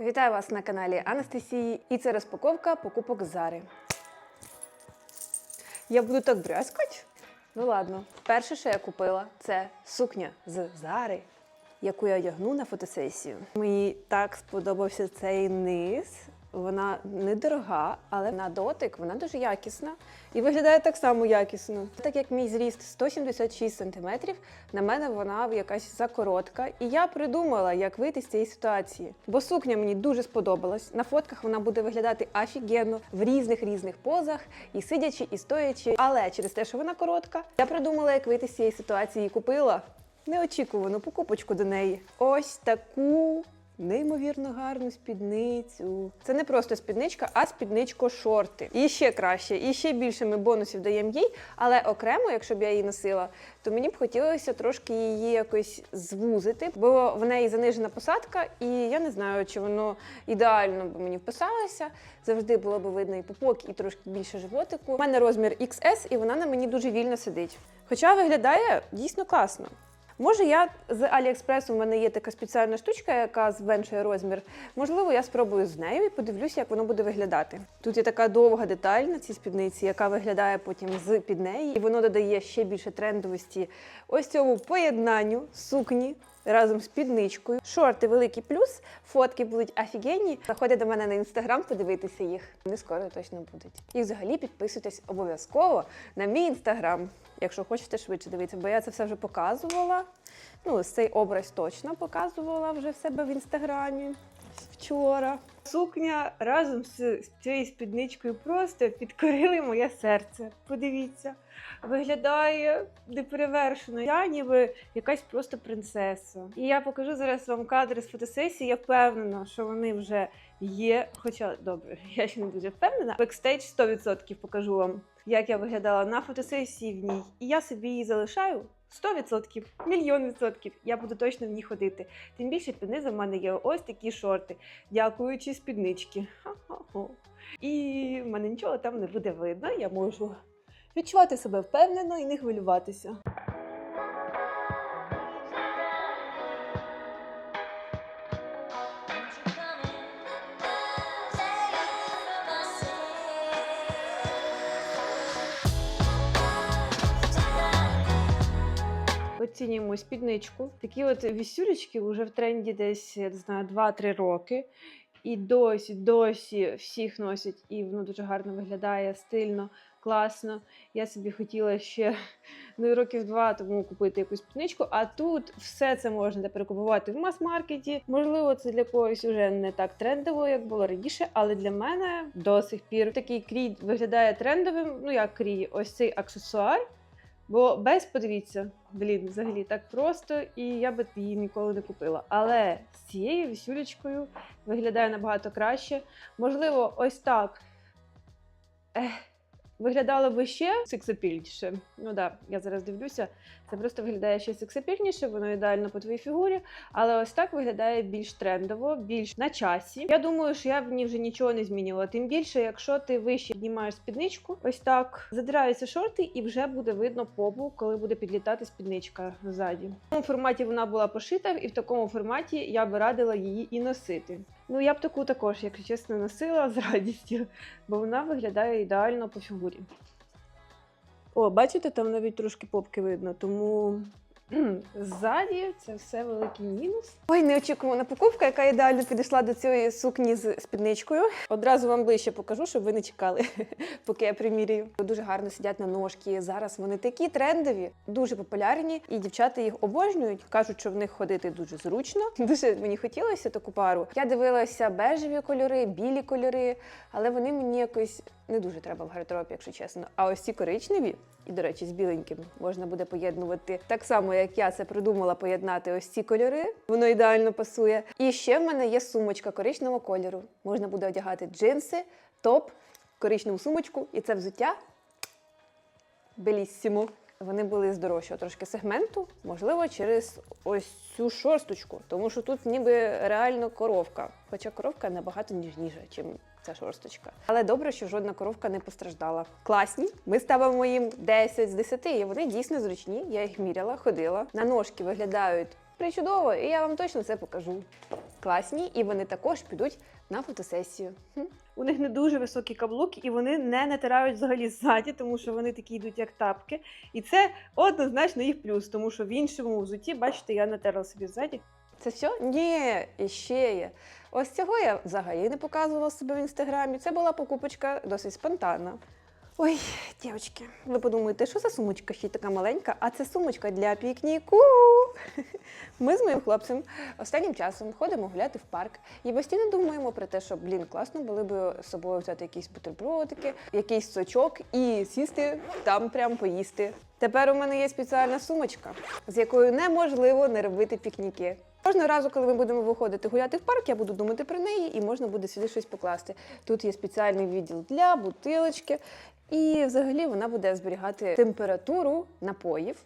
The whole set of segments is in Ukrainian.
Вітаю вас на каналі Анастасії, і це розпаковка покупок Зари. Я буду так брязкати? Ну ладно, перше, що я купила, це сукня з Зари, яку я одягну на фотосесію. Мені так сподобався цей низ. Вона недорога, але на дотик вона дуже якісна і виглядає так само якісно. Так як мій зріст 176 см, на мене вона якась закоротка. І я придумала, як вийти з цієї ситуації. Бо сукня мені дуже сподобалась. На фотках вона буде виглядати офігенно в різних різних позах, і сидячи, і стоячи. Але через те, що вона коротка, я придумала, як вийти з цієї ситуації і купила неочікувану покупочку до неї. Ось таку неймовірно гарну спідницю. Це не просто спідничка, а спідничко-шорти. І ще краще, і ще більше ми бонусів даємо їй. Але окремо, якщо б я її носила, то мені б хотілося трошки її якось звузити, бо в неї занижена посадка, і я не знаю, чи воно ідеально б мені вписалося. Завжди було б видно і пупок, і трошки більше животику. У мене розмір XS, і вона на мені дуже вільно сидить. Хоча виглядає дійсно класно. Може, я з Аліекспресу, у мене є така спеціальна штучка, яка зменшує розмір. Можливо, я спробую з нею і подивлюся, як воно буде виглядати. Тут є така довга деталь на цій спідниці, яка виглядає потім з під неї, і воно додає ще більше трендовості ось цьому поєднанню сукні. Разом з підничкою. Шорти великий плюс, фотки будуть офігенні. Заходьте до мене на інстаграм, подивитися їх. Вони скоро точно будуть. І взагалі підписуйтесь обов'язково на мій інстаграм, якщо хочете швидше дивитися, бо я це все вже показувала. Ну, цей образ точно показувала вже в себе в інстаграмі вчора. Сукня разом з цією спідничкою просто підкорили моє серце. Подивіться, виглядає неперевершено. Я ніби якась просто принцеса. І я покажу зараз вам кадри з фотосесії. Я впевнена, що вони вже є. Хоча добре, я ще не дуже впевнена. Бекстейдж 100% покажу вам, як я виглядала на фотосесії в ній. І я собі її залишаю. 100%, мільйон відсотків. Я буду точно в ній ходити. Тим більше під в мене є ось такі шорти, дякуючи спіднички. Ха-ха-ха. І в мене нічого там не буде видно. Я можу відчувати себе впевнено і не хвилюватися. Оцінюємо спідничку. Такі от вісюлечки вже в тренді десь не знаю 2-3 роки. І досі, досі всіх носять, і воно дуже гарно виглядає, стильно, класно. Я собі хотіла ще ну, років два тому купити якусь спідничку, а тут все це можна тепер купувати в мас-маркеті. Можливо, це для когось вже не так трендово, як було раніше, але для мене до сих пір такий крій виглядає трендовим. Ну як крій, ось цей аксесуар. Бо без, подивіться, блін, взагалі так просто, і я би її ніколи не купила. Але з цією вісюлечкою виглядає набагато краще. Можливо, ось так. Ех, виглядало би ще сексапільніше. Ну да, я зараз дивлюся. Це просто виглядає ще сексапільніше, воно ідеально по твоїй фігурі. Але ось так виглядає більш трендово, більш на часі. Я думаю, що я в ній вже нічого не змінювала. Тим більше, якщо ти вище піднімаєш спідничку, ось так задираються шорти, і вже буде видно попу, коли буде підлітати спідничка ззаді. В такому форматі вона була пошита, і в такому форматі я би радила її і носити. Ну, я б таку також, якщо чесно, носила з радістю, бо вона виглядає ідеально по фігурі. О, бачите, там навіть трошки попки видно, тому ззаді це все великий мінус. Ой, неочікувана покупка, яка ідеально підійшла до цієї сукні з спідничкою. Одразу вам ближче покажу, щоб ви не чекали, поки я примірюю. Дуже гарно сидять на ножки. Зараз вони такі трендові, дуже популярні, і дівчата їх обожнюють. кажуть, що в них ходити дуже зручно. Дуже мені хотілося таку пару. Я дивилася бежеві кольори, білі кольори, але вони мені якось не дуже треба в гардеробі, якщо чесно. А ось ці коричневі, і, до речі, з біленьким можна буде поєднувати так само, як я це придумала поєднати ось ці кольори. Воно ідеально пасує. І ще в мене є сумочка коричневого кольору. Можна буде одягати джинси, топ, коричневу сумочку, і це взуття беліссімо. Вони були з дорожчого трошки сегменту, можливо, через ось цю шорсточку, тому що тут ніби реально коровка. Хоча коровка набагато ніжніша, ніж ця шорсточка. Але добре, що жодна коровка не постраждала. Класні. Ми ставимо їм 10 з 10, і вони дійсно зручні. Я їх міряла, ходила. На ножки виглядають причудово, і я вам точно це покажу. Класні, і вони також підуть на фотосесію. У них не дуже високі каблуки, і вони не натирають взагалі ззаді, тому що вони такі йдуть, як тапки. І це однозначно їх плюс, тому що в іншому взуті, бачите, я натерла собі ззаді. Це все? Ні, і ще є. Ось цього я взагалі не показувала себе в інстаграмі. Це була покупочка досить спонтанна. Ой, дівчатки, ви подумаєте, що за сумочка ще й така маленька, а це сумочка для пікніку. Ми з моїм хлопцем останнім часом ходимо гуляти в парк і постійно думаємо про те, що блін, класно було б з собою взяти якісь бутербродики, якийсь сочок і сісти там прям поїсти. Тепер у мене є спеціальна сумочка, з якою неможливо не робити пікніки. Кожного разу, коли ми будемо виходити гуляти в парк, я буду думати про неї і можна буде сюди щось покласти. Тут є спеціальний відділ для бутилочки, і взагалі вона буде зберігати температуру напоїв.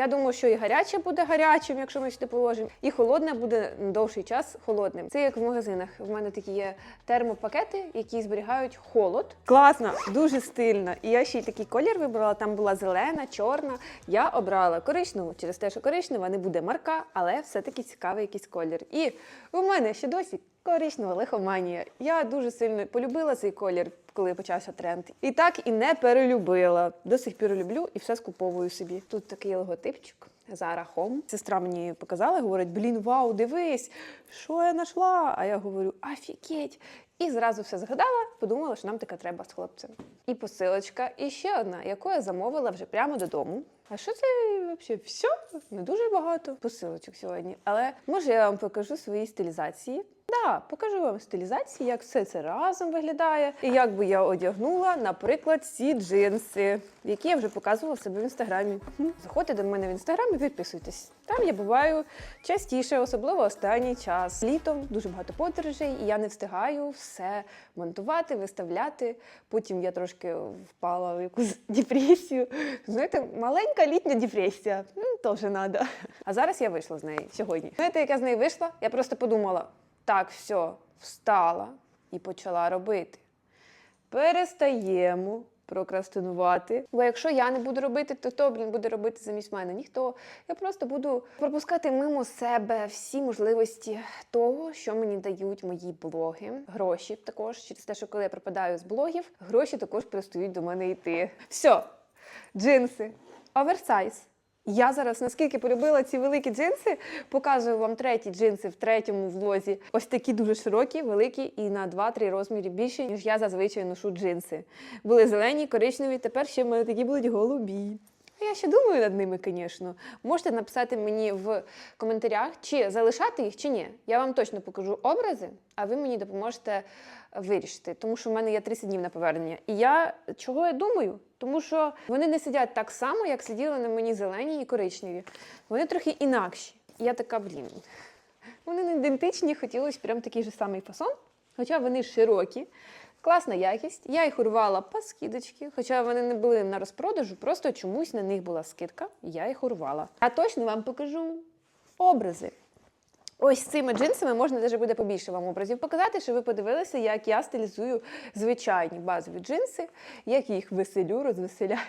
Я думаю, що і гаряче буде гарячим, якщо ми сюди положимо, і холодне буде довший час холодним. Це як в магазинах. В мене такі є термопакети, які зберігають холод. Класно, дуже стильно. І я ще й такий колір вибрала. Там була зелена, чорна. Я обрала коричневу через те, що коричнева не буде марка, але все-таки цікавий якийсь колір. І у мене ще досі коричнева лихоманія. Я дуже сильно полюбила цей колір, коли почався тренд. І так і не перелюбила. До сих пір люблю і все скуповую собі. Тут такий логотипчик. Zara Home. Сестра мені показала, говорить: блін, вау, дивись, що я знайшла. А я говорю, афікеть. І зразу все згадала, подумала, що нам така треба з хлопцем. І посилочка, і ще одна, яку я замовила вже прямо додому. А що це взагалі? Все? Не дуже багато посилочок сьогодні. Але може я вам покажу свої стилізації. Да, покажу вам стилізації, як все це разом виглядає, і як би я одягнула, наприклад, ці джинси, які я вже показувала себе в інстаграмі. Заходьте до мене в інстаграм і підписуйтесь. Там я буваю частіше, особливо останній час. Літом дуже багато подорожей, і я не встигаю все монтувати, виставляти. Потім я трошки впала в якусь депресію. Знаєте, маленька літня депресія. Ну, теж треба. А зараз я вийшла з неї сьогодні. Знаєте, як я з неї вийшла? Я просто подумала: так, все, встала і почала робити. Перестаємо прокрастинувати. Бо якщо я не буду робити, то хто блін буде робити замість мене? Ніхто. Я просто буду пропускати мимо себе всі можливості того, що мені дають мої блоги. Гроші також через те, що коли я пропадаю з блогів, гроші також перестають до мене йти. Все, джинси, оверсайз. Я зараз наскільки полюбила ці великі джинси, показую вам треті джинси в третьому влозі. Ось такі дуже широкі, великі і на 2-3 розміри більше, ніж я зазвичай ношу джинси. Були зелені, коричневі, тепер ще в такі будуть голубі. Я ще думаю над ними, звісно. Можете написати мені в коментарях, чи залишати їх, чи ні. Я вам точно покажу образи, а ви мені допоможете вирішити, тому що в мене є 30 днів на повернення. І я чого я думаю? Тому що вони не сидять так само, як сиділи на мені зелені і коричневі. Вони трохи інакші. Я така, блін. Вони не ідентичні, хотілося прям такий же самий фасон, хоча вони широкі. Класна якість. Я їх урвала по скидочки, хоча вони не були на розпродажу, просто чомусь на них була скидка, я їх урвала. А точно вам покажу образи. Ось цими джинсами можна навіть буде побільше вам образів показати, щоб ви подивилися, як я стилізую звичайні базові джинси, як я їх веселю, розвеселяю,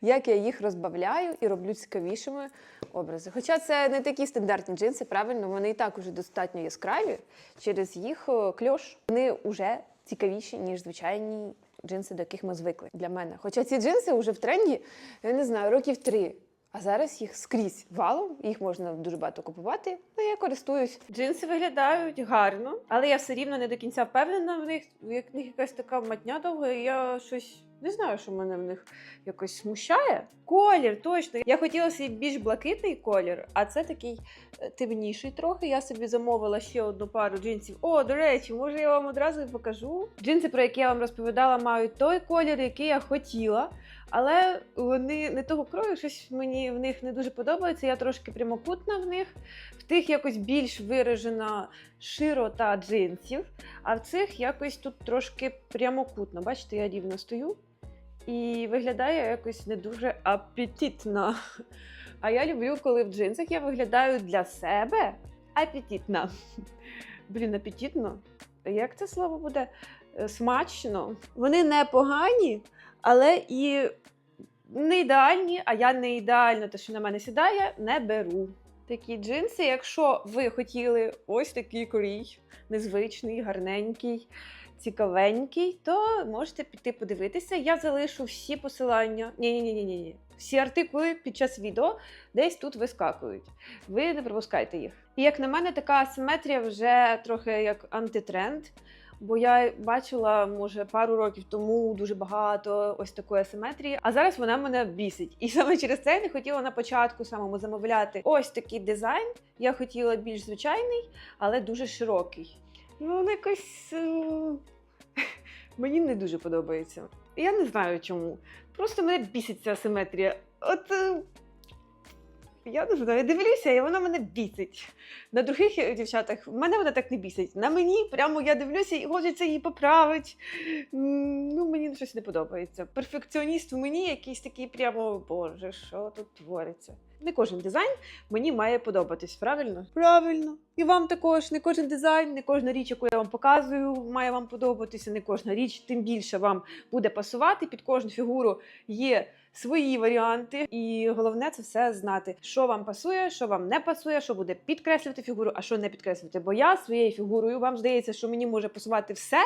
як я їх розбавляю і роблю цікавішими образи. Хоча це не такі стандартні джинси, правильно, вони і так уже достатньо яскраві через їх кльош. Вони вже цікавіші, ніж звичайні джинси, до яких ми звикли для мене. Хоча ці джинси вже в тренді, я не знаю, років три. А зараз їх скрізь валом, їх можна дуже багато купувати. Ну, я користуюсь. Джинси виглядають гарно, але я все рівно не до кінця впевнена в них. Як в них якась така матня довга, я щось не знаю, що мене в них якось смущає. Колір, точно. Я хотіла собі більш блакитний колір, а це такий е, темніший трохи. Я собі замовила ще одну пару джинсів. О, до речі, може я вам одразу і покажу. Джинси, про які я вам розповідала, мають той колір, який я хотіла. Але вони не того крою, щось мені в них не дуже подобається. Я трошки прямокутна в них. В тих якось більш виражена широта джинсів, а в цих якось тут трошки прямокутно. Бачите, я рівно стою. І виглядає якось не дуже апетитно. А я люблю, коли в джинсах я виглядаю для себе апетитно. Блін, апетитно. Як це слово буде? Е, Смачно. Вони не погані, але і не ідеальні, а я не ідеально, те, що на мене сідає, не беру. Такі джинси, якщо ви хотіли ось такий корій, незвичний, гарненький, цікавенький, то можете піти подивитися. Я залишу всі посилання. Ні, ні, ні, ні, ні. Всі артикули під час відео десь тут вискакують. Ви не пропускайте їх. І як на мене, така асиметрія вже трохи як антитренд. Бо я бачила, може, пару років тому дуже багато ось такої асиметрії, а зараз вона мене бісить. І саме через це я не хотіла на початку самому замовляти ось такий дизайн. Я хотіла більш звичайний, але дуже широкий. Ну, ну якось е, мені не дуже подобається. Я не знаю чому. Просто мене бісить ця асиметрія. От е, я не знаю, я дивлюся, і вона мене бісить. На других е, дівчатах мене вона так не бісить. На мені прямо я дивлюся і хочеться її поправити. Ну, мені щось не подобається. Перфекціоніст в мені якийсь такий прямо, боже, що тут твориться. Не кожен дизайн мені має подобатись, правильно? Правильно. І вам також не кожен дизайн, не кожна річ, яку я вам показую, має вам подобатися, не кожна річ, тим більше вам буде пасувати. Під кожну фігуру є свої варіанти, і головне це все знати, що вам пасує, що вам не пасує, що буде підкреслювати фігуру, а що не підкреслювати. Бо я своєю фігурою вам здається, що мені може пасувати все,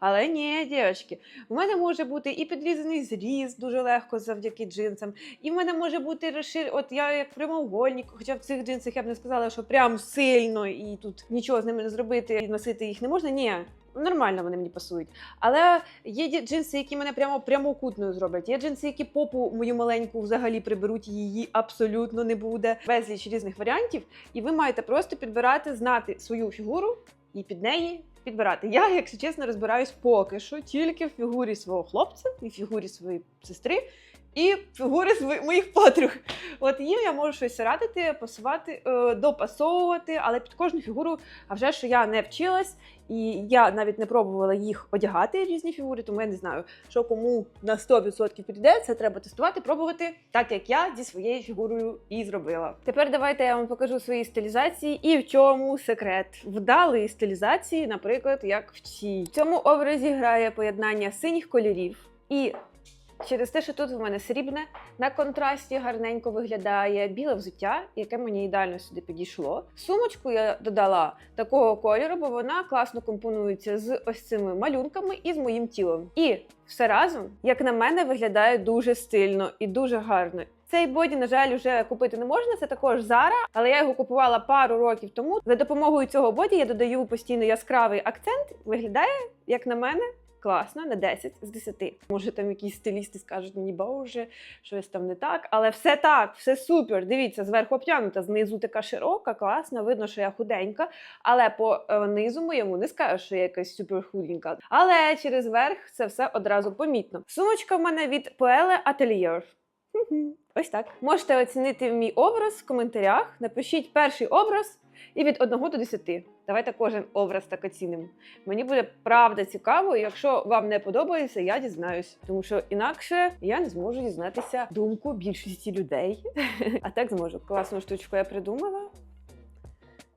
але ні, дівчатки, у мене може бути і підрізаний зріз дуже легко завдяки джинсам, і в мене може бути розшир... От я як прямоугольник, хоча в цих джинсах я б не сказала, що прям сильно і тут нічого з ними не зробити, і носити їх не можна. Ні. Нормально вони мені пасують. Але є джинси, які мене прямо прямокутною зроблять. Є джинси, які попу мою маленьку взагалі приберуть, її абсолютно не буде. Безліч різних варіантів. І ви маєте просто підбирати, знати свою фігуру і під неї підбирати. Я, якщо чесно, розбираюсь поки що тільки в фігурі свого хлопця і в фігурі своєї сестри. І фігури сви- моїх подруг. От їм я можу щось радити, пасувати, е, допасовувати, але під кожну фігуру, а вже що я не вчилась, і я навіть не пробувала їх одягати різні фігури, тому я не знаю, що кому на 100% підійде. Це треба тестувати, пробувати, так як я зі своєю фігурою і зробила. Тепер давайте я вам покажу свої стилізації і в чому секрет вдалої стилізації, наприклад, як в цій. В цьому образі грає поєднання синіх кольорів і. Через те, що тут в мене срібне, на контрасті гарненько виглядає біле взуття, яке мені ідеально сюди підійшло. Сумочку я додала такого кольору, бо вона класно компонується з ось цими малюнками і з моїм тілом. І все разом, як на мене, виглядає дуже стильно і дуже гарно. Цей боді, на жаль, вже купити не можна. Це також Zara, але я його купувала пару років тому. За допомогою цього боді я додаю постійно яскравий акцент. Виглядає, як на мене, класно на 10 з 10. Може, там якісь стилісти скажуть мені, боже, щось там не так, але все так, все супер. Дивіться, зверху обтягнута, знизу така широка, класна. Видно, що я худенька, але по е, низу моєму не скажу, що я якась супер худенька. Але через верх це все одразу помітно. Сумочка в мене від Poele Atelier. Ось так. Можете оцінити мій образ в коментарях. Напишіть перший образ і від 1 до 10. Давайте кожен образ так оцінимо. Мені буде правда цікаво, і якщо вам не подобається, я дізнаюсь. Тому що інакше я не зможу дізнатися думку більшості людей. А так зможу. Класну штучку я придумала.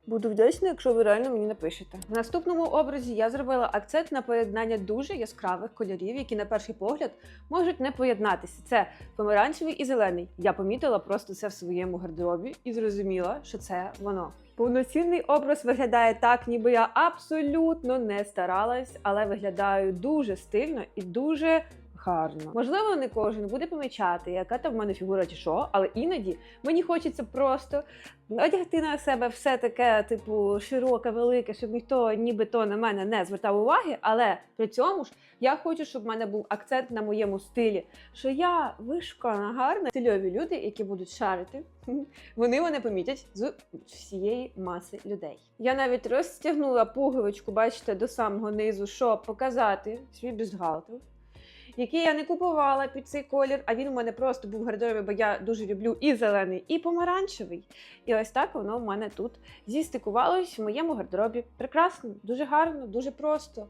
Буду вдячна, якщо ви реально мені напишете. В наступному образі я зробила акцент на поєднання дуже яскравих кольорів, які на перший погляд можуть не поєднатися. Це помаранчевий і зелений. Я помітила просто це в своєму гардеробі і зрозуміла, що це воно. Повноцінний образ виглядає так, ніби я абсолютно не старалась, але виглядаю дуже стильно і дуже гарно. Можливо, не кожен буде помічати, яка там в мене фігура чи що, але іноді мені хочеться просто одягти на себе все таке, типу, широке, велике, щоб ніхто нібито на мене не звертав уваги. Але при цьому ж я хочу, щоб в мене був акцент на моєму стилі, що я вишукана, гарна, стильові люди, які будуть шарити. Вони мене помітять з всієї маси людей. Я навіть розстягнула пуговичку, бачите, до самого низу, щоб показати свій бюстгальтер який я не купувала під цей колір, а він у мене просто був в гардеробі, бо я дуже люблю і зелений, і помаранчевий. І ось так воно в мене тут зістикувалось в моєму гардеробі. Прекрасно, дуже гарно, дуже просто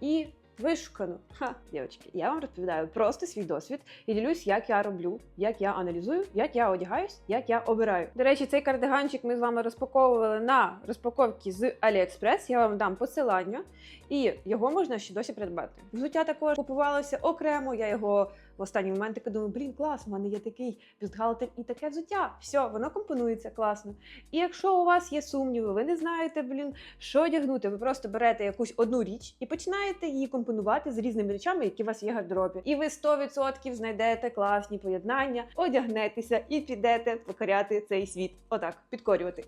і вишукано. Ха, дівчатки, я вам розповідаю просто свій досвід і ділюсь, як я роблю, як я аналізую, як я одягаюсь, як я обираю. До речі, цей кардиганчик ми з вами розпаковували на розпаковці з AliExpress. Я вам дам посилання, і його можна ще досі придбати. Взуття також купувалося окремо. Я його в останній момент така думаю, блін, клас, у мене є такий бюстгальтер і таке взуття. Все, воно компонується класно. І якщо у вас є сумніви, ви не знаєте, блін, що одягнути, ви просто берете якусь одну річ і починаєте її компонувати з різними речами, які у вас є в гардеробі. І ви 100% знайдете класні поєднання, одягнетеся і підете покоряти цей світ. Отак, підкорювати.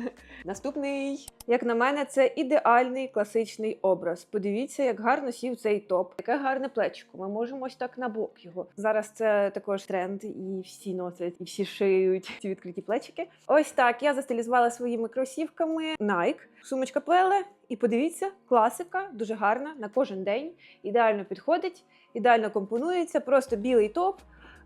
Наступний, як на мене, це ідеальний класичний образ. Подивіться, як гарно сів цей топ, яке гарне плечко. Ми можемо ось так на бок його. Зараз це також тренд, і всі носять, і всі шиють ці відкриті плечики. Ось так я застилізувала своїми кросівками Nike. Сумочка плеле, і подивіться, класика, дуже гарна на кожен день. Ідеально підходить, ідеально компонується, просто білий топ.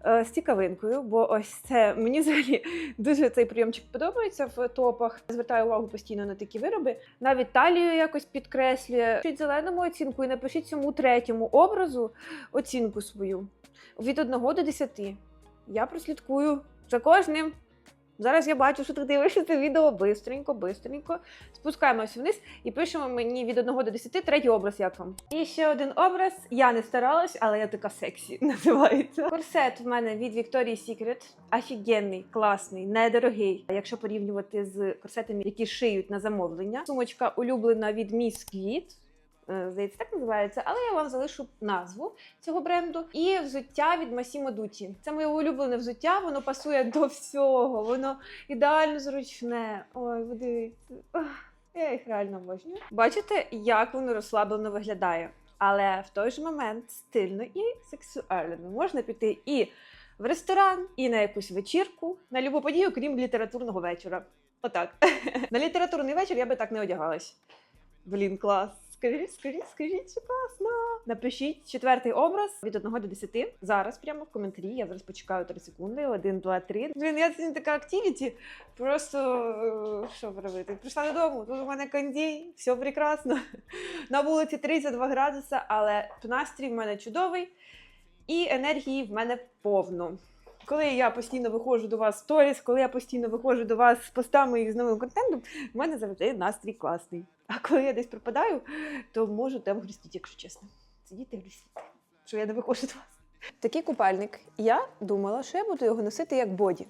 Е, З цікавинкою, бо ось це мені взагалі дуже цей прийомчик подобається в топах. Звертаю увагу постійно на такі вироби. Навіть талію якось підкреслює. Пишіть зеленому оцінку і напишіть цьому третьому образу оцінку свою від 1 до 10. Я прослідкую за кожним. Зараз я бачу, що ти дивишся це відео бистренько, бистренько. Спускаємося вниз і пишемо мені від 1 до 10 третій образ, як вам. І ще один образ. Я не старалась, але я така сексі називається. Корсет в мене від Victoria's Secret. Офігенний, класний, недорогий. Якщо порівнювати з корсетами, які шиють на замовлення. Сумочка улюблена від Miss Kit. Е, Здається, так називається, але я вам залишу назву цього бренду. І взуття від Massimo Dutti. Це моє улюблене взуття, воно пасує до всього, воно ідеально зручне. Ой. Ах, Я їх реально обожнюю. Бачите, як воно розслаблено виглядає. Але в той же момент стильно і сексуально. Можна піти і в ресторан, і на якусь вечірку, на любу подію, крім літературного вечора. Отак. на літературний вечір я би так не одягалась. Блін, клас. Скажіть, скажіть, скажіть, що класно. Напишіть четвертий образ від 1 до 10. Зараз прямо в коментарі. Я зараз почекаю 3 секунди. 1, 2, 3. Блін, я сьогодні така активіті. Просто е, що робити? Прийшла додому. Тут у мене кондій, все прекрасно. На вулиці 32 градуса, але настрій в мене чудовий і енергії в мене повно. Коли я постійно виходжу до вас в сторіс, коли я постійно виходжу до вас з постами і з новим контентом, в мене завжди настрій класний. А коли я десь пропадаю, то можу там грустити, якщо чесно. Сидіти і що я не виходжу до вас. Такий купальник. Я думала, що я буду його носити як боді.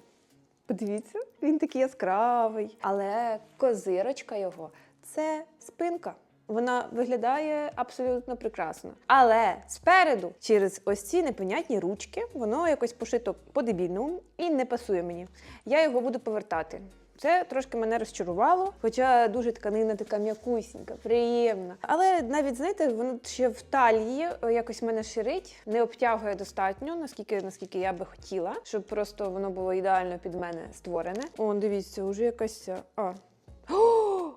Подивіться, він такий яскравий. Але козирочка його це спинка. Вона виглядає абсолютно прекрасно. Але спереду, через ось ці непонятні ручки, воно якось пошито по-дебільному і не пасує мені. Я його буду повертати. Це трошки мене розчарувало, хоча дуже тканина така м'якусінька, приємна. Але навіть знаєте, воно ще в талії е, якось мене ширить, не обтягує достатньо, наскільки наскільки я би хотіла, щоб просто воно було ідеально під мене створене. О, дивіться, вже якась. А. О!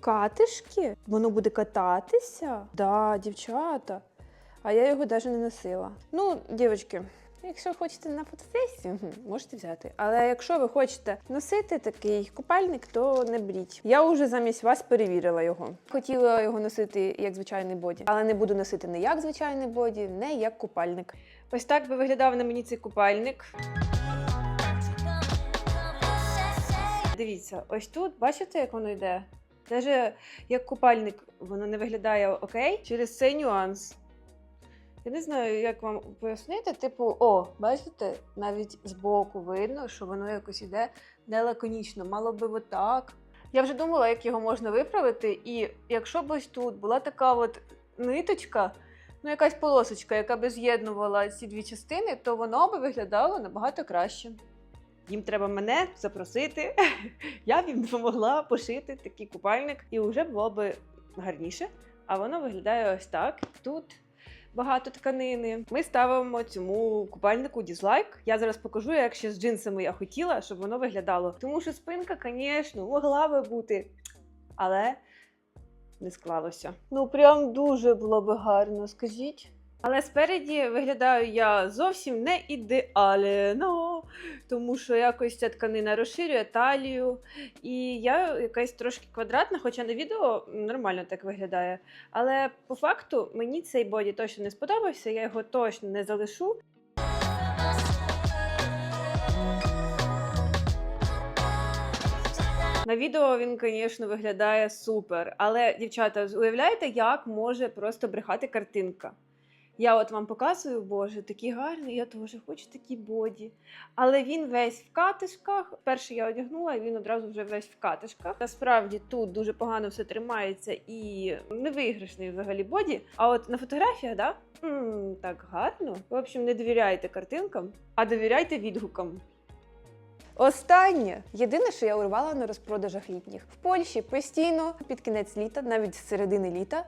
Катишки? Воно буде кататися? Да, дівчата. А я його навіть не носила. Ну, дівчатки, якщо хочете на фотосесію, можете взяти. Але якщо ви хочете носити такий купальник, то не беріть. Я вже замість вас перевірила його. Хотіла його носити як звичайний боді, але не буду носити не як звичайний боді, не як купальник. Ось так би виглядав на мені цей купальник. Дивіться, ось тут бачите, як воно йде? Даже як купальник воно не виглядає окей через цей нюанс. Я не знаю, як вам пояснити. Типу, о, бачите, навіть збоку видно, що воно якось іде не лаконічно, мало би отак. Я вже думала, як його можна виправити, і якщо б ось тут була така от ниточка, ну якась полосочка, яка би з'єднувала ці дві частини, то воно би виглядало набагато краще. Їм треба мене запросити. Я б їм допомогла пошити такий купальник, і вже було б гарніше. А воно виглядає ось так. Тут багато тканини. Ми ставимо цьому купальнику дізлайк. Я зараз покажу, як ще з джинсами я хотіла, щоб воно виглядало. Тому що спинка, звісно, могла би бути, але не склалося. Ну, прям дуже було би гарно, скажіть. Але спереді виглядаю я зовсім не ідеально, тому що якось ця тканина розширює талію. І я якась трошки квадратна, хоча на відео нормально так виглядає. Але по факту мені цей боді точно не сподобався, я його точно не залишу. На відео він, звісно, виглядає супер. Але, дівчата, уявляєте, як може просто брехати картинка? Я от вам показую, боже, такий гарний, я теж хочу такі боді. Але він весь в катишках. Перший я одягнула, і він одразу вже весь в катишках. Насправді тут дуже погано все тримається і невиграшний взагалі боді. А от на фотографіях, да? м так гарно. В общем, не довіряйте картинкам, а довіряйте відгукам. Останнє єдине, що я урвала на розпродажах літніх в Польщі постійно під кінець літа, навіть з середини літа,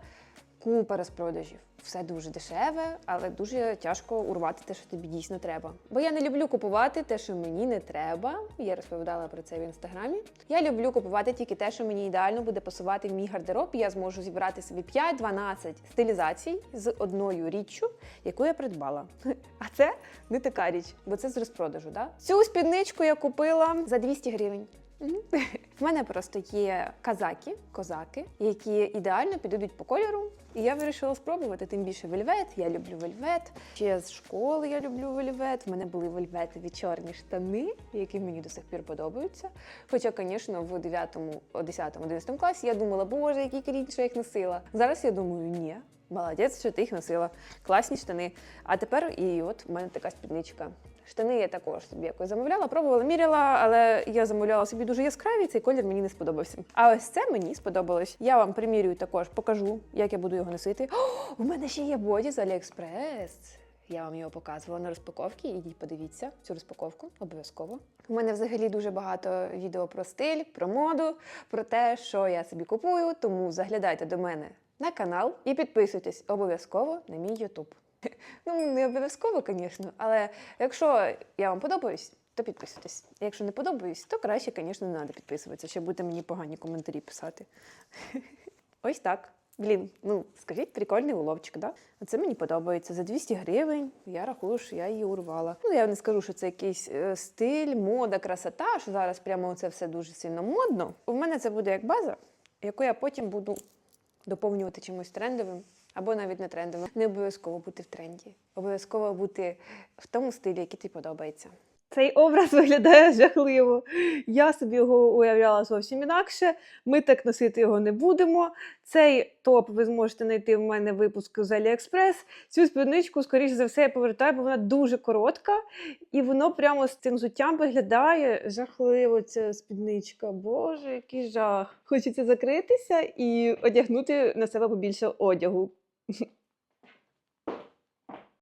купа розпродажів. Все дуже дешеве, але дуже тяжко урвати те, що тобі дійсно треба. Бо я не люблю купувати те, що мені не треба. Я розповідала про це в інстаграмі. Я люблю купувати тільки те, що мені ідеально буде пасувати в мій гардероб. Я зможу зібрати собі 5-12 стилізацій з одною річчю, яку я придбала. А це не така річ, бо це з розпродажу. Да? Цю спідничку я купила за 200 гривень. В мене просто є казаки, козаки, які ідеально підійдуть по кольору. І я вирішила спробувати. Тим більше вельвет. Я люблю вельвет. Ще з школи я люблю вельвет. В мене були вельветові чорні штани, які мені до сих пір подобаються. Хоча, звісно, в 9, 10, 11 класі я думала, боже, який крінж, що я їх носила. Зараз я думаю, ні. Молодець, що ти їх носила. Класні штани. А тепер і от в мене така спідничка. Штани я також собі якось замовляла, пробувала, міряла, але я замовляла собі дуже яскраві, цей колір мені не сподобався. А ось це мені сподобалось. Я вам примірюю також, покажу, як я буду його носити. О, у мене ще є боді з Аліекспрес. Я вам його показувала на розпаковці. Ідіть, подивіться цю розпаковку обов'язково. У мене взагалі дуже багато відео про стиль, про моду, про те, що я собі купую. Тому заглядайте до мене на канал і підписуйтесь обов'язково на мій YouTube. Ну, не обов'язково, звісно, але якщо я вам подобаюсь, то підписуйтесь. Якщо не подобаюсь, то краще, звісно, не треба підписуватися, щоб будете мені погані коментарі писати. Ось так. Блін, ну скажіть, прикольний уловчик, да? Це мені подобається. За 200 гривень я рахую, що я її урвала. Ну, я не скажу, що це якийсь е, стиль, мода, красота, що зараз прямо це все дуже сильно модно. У мене це буде як база, яку я потім буду доповнювати чимось трендовим або навіть не трендовим. Не обов'язково бути в тренді. Обов'язково бути в тому стилі, який тобі подобається. Цей образ виглядає жахливо. Я собі його уявляла зовсім інакше. Ми так носити його не будемо. Цей топ ви зможете знайти в мене в випуску з AliExpress. Цю спідничку, скоріш за все, я повертаю, бо вона дуже коротка, і воно прямо з цим зуттям виглядає жахливо. Ця спідничка. Боже, який жах. Хочеться закритися і одягнути на себе побільше одягу.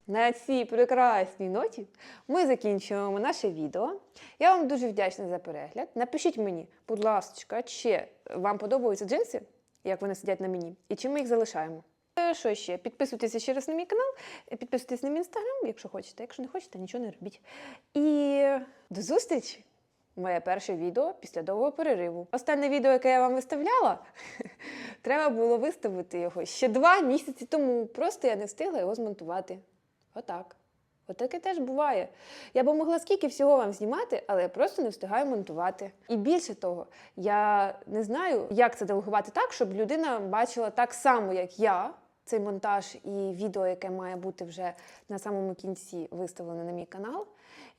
На цій прекрасній ноті ми закінчуємо наше відео. Я вам дуже вдячна за перегляд. Напишіть мені, будь ласка, чи вам подобаються джинси, як вони сидять на мені, і чи ми їх залишаємо. Е, Що ще? Підписуйтесь ще раз на мій канал, підписуйтесь на мій інстаграм, якщо хочете. Якщо не хочете, нічого не робіть. І до зустрічі! Моє перше відео після довгого перериву. Останнє відео, яке я вам виставляла, треба було виставити його ще два місяці тому. Просто я не встигла його змонтувати. Отак. Отаке теж буває. Я б могла скільки всього вам знімати, але я просто не встигаю монтувати. І більше того, я не знаю, як це делегувати так, щоб людина бачила так само, як я, цей монтаж і відео, яке має бути вже на самому кінці виставлене на мій канал.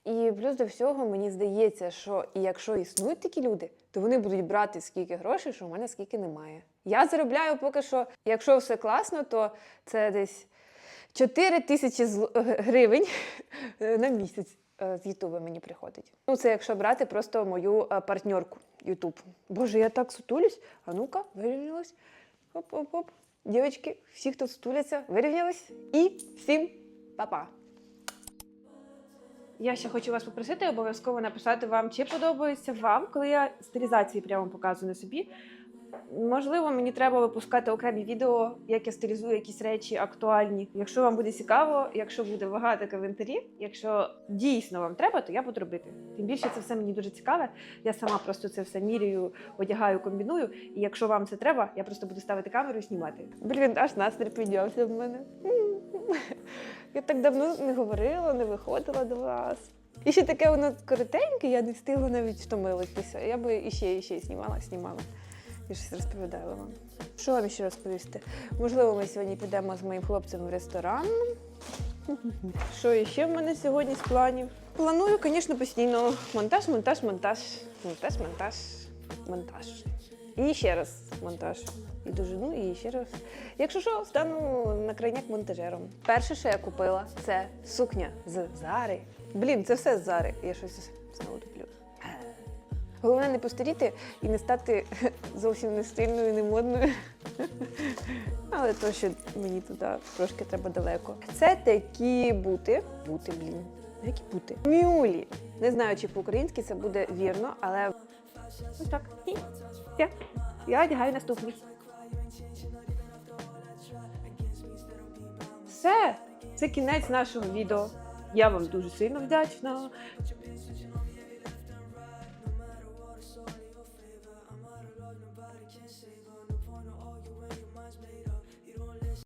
І плюс до всього, мені здається, що і якщо існують такі люди, то вони будуть брати скільки грошей, що в мене скільки немає. Я заробляю поки що, якщо все класно, то це десь 4 тисячі гривень на місяць е, з Ютуба мені приходить. Ну, це якщо брати просто мою е, партнерку Ютуб. Боже, я так сутулюсь. А ну-ка, вирівнялась. Оп-оп-оп. Дівчатки, всі, хто сутуляться, вирівнялись. І всім па-па! Я ще хочу вас попросити обов'язково написати вам, чи подобається вам, коли я стилізації прямо показую на собі. Можливо, мені треба випускати окремі відео, як я стилізую якісь речі актуальні. Якщо вам буде цікаво, якщо буде багато коментарів, якщо дійсно вам треба, то я буду робити. Тим більше це все мені дуже цікаве. Я сама просто це все міряю, одягаю, комбіную. І якщо вам це треба, я просто буду ставити камеру і знімати. Блін, аж настрій піднявся в мене. Я так давно не говорила, не виходила до вас. І ще таке воно коротеньке, я не встигла навіть втомилитися. Я би іще, іще знімала, знімала. І щось розповідала вам. Що вам ще розповісти? Можливо, ми сьогодні підемо з моїм хлопцем в ресторан. Що ще в мене сьогодні з планів? Планую, звісно, постійно монтаж, монтаж, монтаж, монтаж, монтаж, монтаж. І ще раз монтаж. І дожину, і ще раз. Якщо що, стану на крайняк монтажером. Перше, що я купила, це сукня з Зари. Блін, це все з Зари. Я щось знову туплю. Головне не постаріти і не стати зовсім не стильною, не модною. Але то, що мені туди трошки треба далеко. Це такі бути. Бути, блін. Які бути? Мюлі. Не знаю, чи по-українськи це буде вірно, але ось так. Все. Я одягаю наступний. Все, це кінець нашого відео. Я вам дуже сильно вдячна.